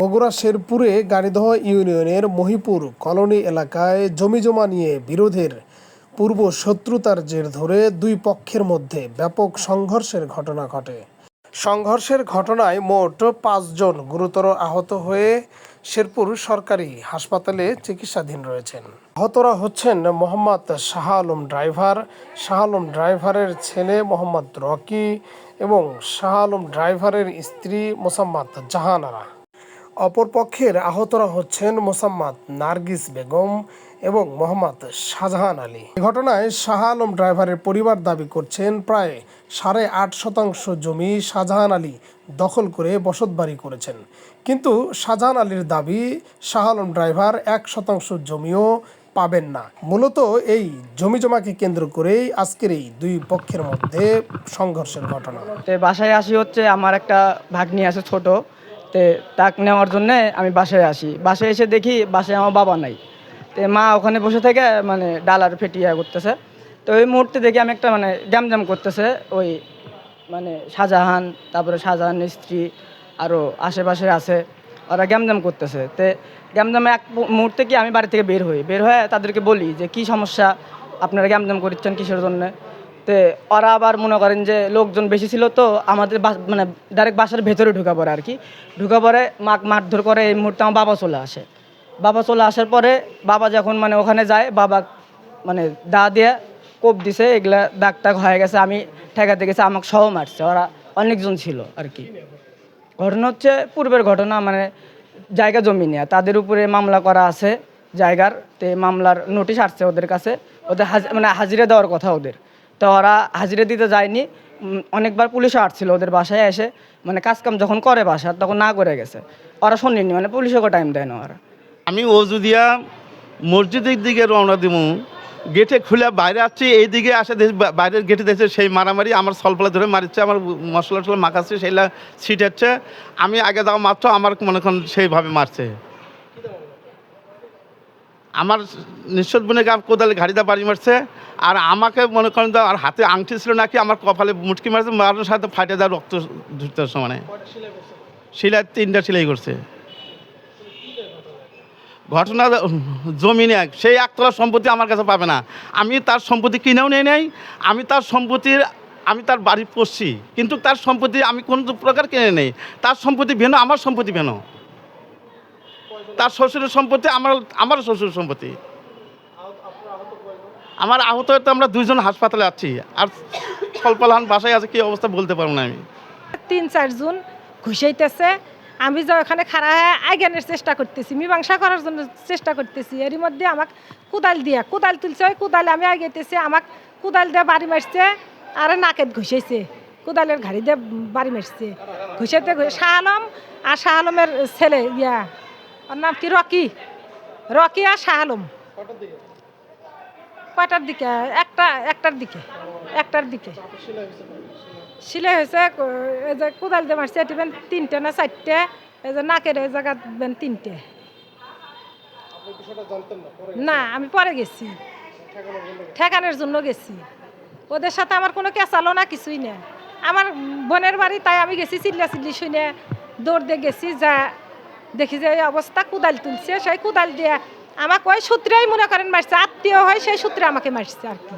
বগুড়া শেরপুরে গাড়িদহ ইউনিয়নের মহিপুর কলোনি এলাকায় জমি জমা নিয়ে বিরোধের পূর্ব শত্রুতার জের ধরে দুই পক্ষের মধ্যে ব্যাপক সংঘর্ষের ঘটনা ঘটে। সংঘর্ষের ঘটনায় মোট পাঁচজন গুরুতর আহত হয়ে শেরপুর সরকারি হাসপাতালে চিকিৎসাধীন রয়েছেন। আহতরা হচ্ছেন মোহাম্মদ শাহ আলম ড্রাইভার। শাহ আলম ড্রাইভারের ছেলে মোহাম্মদ রকি এবং শাহ আলম ড্রাইভারের স্ত্রী মোসাম্মদ জাহানারা। অপরপক্ষের আহতরা হচ্ছেন মোসাম্মদ নার্গিস বেগম এবং মোহাম্মদ শাহজাহান আলী। ঘটনায় শাহ আলম ড্রাইভারের পরিবার দাবি করছেন, প্রায় সাড়ে আট শতাংশ জমি শাহজাহান আলী দখল করে বসতবাড়ি করেছেন। কিন্তু শাহজাহান আলীর দাবি, শাহ আলম ড্রাইভার এক শতাংশ জমিও পাবেন না। মূলত এই জমি জমাকে কেন্দ্র করেই আজকের এই দুই পক্ষের মধ্যে সংঘর্ষের ঘটনা। বাসায় আসি হচ্ছে, আমার একটা ভাগ্নি আছে ছোট। তে তাক নেওয়ার জন্য আমি বাসায় আসি। বাসায় এসে দেখি বাসায় আমার বাবা নাই। তো মা ওখানে বসে থেকে মানে ডালার ফেটিয়া করতেছে। তো ওই মুহূর্তে দেখি আমি একটা মানে জ্যাম করতেছে। ওই মানে শাহজাহান, তারপরে শাহজাহানের স্ত্রী আরও আশেপাশে আছে, ওরা গ্যামজাম করতেছে। তে গ্যামজামে এক মুহূর্তে কি আমি বাড়ি থেকে বের হই। বের হয়ে তাদেরকে বলি যে, কি সমস্যা? আপনারা গ্যামজাম করছেন কিসের জন্যে? তে ওরা আবার মনে করেন যে লোকজন বেশি ছিল তো আমাদের মানে ডাইরেক্ট বাসার ভেতরে ঢুকা পড়ে আর কি। ঢুকা পড়ে মাক মারধর করে এই মুহূর্তে আমার বাবা চলে আসে। বাবা চলে আসার পরে বাবা যখন মানে ওখানে যায়, বাবা মানে দা দিয়ে কোপ দিছে, এগুলা দাগ টাগ হয়ে গেছে, আমি ঠেকাতে গেছে, আমাকে সহ মারছে। ওরা অনেকজন ছিল আর কি। ঘটনা হচ্ছে পূর্বের ঘটনা মানে জায়গা জমি নেওয়া তাদের উপরে মামলা করা আছে জায়গার, তে মামলার নোটিশ আসছে ওদের কাছে। ওদের মানে হাজিরা দেওয়ার কথা ওদের। তো ওরা হাজিরা দিতে যায়নি। অনেকবার পুলিশও আসছিল ওদের বাসায় এসে। মানে কাজকাম যখন করে বাসার, তখন না করে গেছে। ওরা শোনেনি মানে পুলিশকে টাইম দেয় না ওরা। আমি অজু দিয়া মসজিদের দিকে রওনা দিব গেটে খুলে বাইরে আসছি এই দিকে আসে বাইরের গেটে দেখছে সেই মারামারি, আমার সলপলা ধরে মারিচ্ছে, আমার মশলা টসলা মাখাচ্ছে সেইলা ছিটাচ্ছে। আমি আগে যাওয়া মাত্র আমার মনে সেইভাবে মারছে। আমার নিশ্চয় বনে গাব কোদালে ঘাড়িদা বাড়ি মারছে, আর আমাকে মনে করেন আর হাতে আংটি ছিল নাকি, আমার কপালে মুটকি মারছে মারার সাথে ফাটে দেওয়া রক্ত ঢুকতে সমানে সিলাই, তিনটা সেলাই করছে। ঘটনা জমিনে এক সেই একতলা সম্পত্তি আমার কাছে পাবে না। আমি তার সম্পত্তি কিনেও নেই নাই, আমি তার সম্পত্তির আমি তার বাড়ি পড়ছি কিন্তু তার সম্পত্তি আমি কোনো প্রকার কিনে নেই। তার সম্পত্তি ভেন আমার সম্পত্তি ভেন তার শ্বশুরের সম্পত্তি, আমার আমার শ্বশুর সম্পত্তি। আমার আহত হয়ে তো আমরা দুইজন হাসপাতালে আছি। আর ফলফলহান বাসায় আছে, কি অবস্থা বলতে পারব না আমি। তিন চারজন ঘুষাইতেছে। আমি যে ওখানে খাড়া হয়ে আইগানের চেষ্টা করতেছি, মীমাংসা করার জন্য চেষ্টা করতেছি। এরই মধ্যে আমাকে কোদাল দিয়া, কোদাল তুলছে, ওই কোদালে আমি আগাইতেছি আমাকে কোদাল দিয়ে বাড়ি মারছে, আর নাকেত ঘুষাইছে। কোদালের ঘাড়ি দিয়ে বাড়ি মারছে। ঘুষাইতে ঘুষে- শাহ আলম, আর শাহ আলমের ছেলে, ইয়া ওর নাম কি? রকি। রকি আর শাহ আলম। কয়টার দিকে? একটা, একটার দিকে একটার দিকে। সিলাই হয়েছে, এই যে কোদাল দিয়ে মারছে, এটি তিনটে না চারটে, এই যে নাকের এই জায়গা বেন তিনটে। না, আমি পরে গেছি। ঠেকানোর জন্য গেছি। ওদের সাথে আমার কোনো কেঁচালো না, কিছুই না। আমার বোনের বাড়ি, তাই আমি গেছি চিল্লা চিল্লি শুনে দৌড় দিয়ে গেছি, যা দেখি যে এই অবস্থা, কোদাল তুলছে, সেই কোদাল দিয়ে আমাকে ওই সূত্রেই মনে করেন মারছে, আত্মীয় হয় সেই সূত্রে আমাকে মারছে আর কি।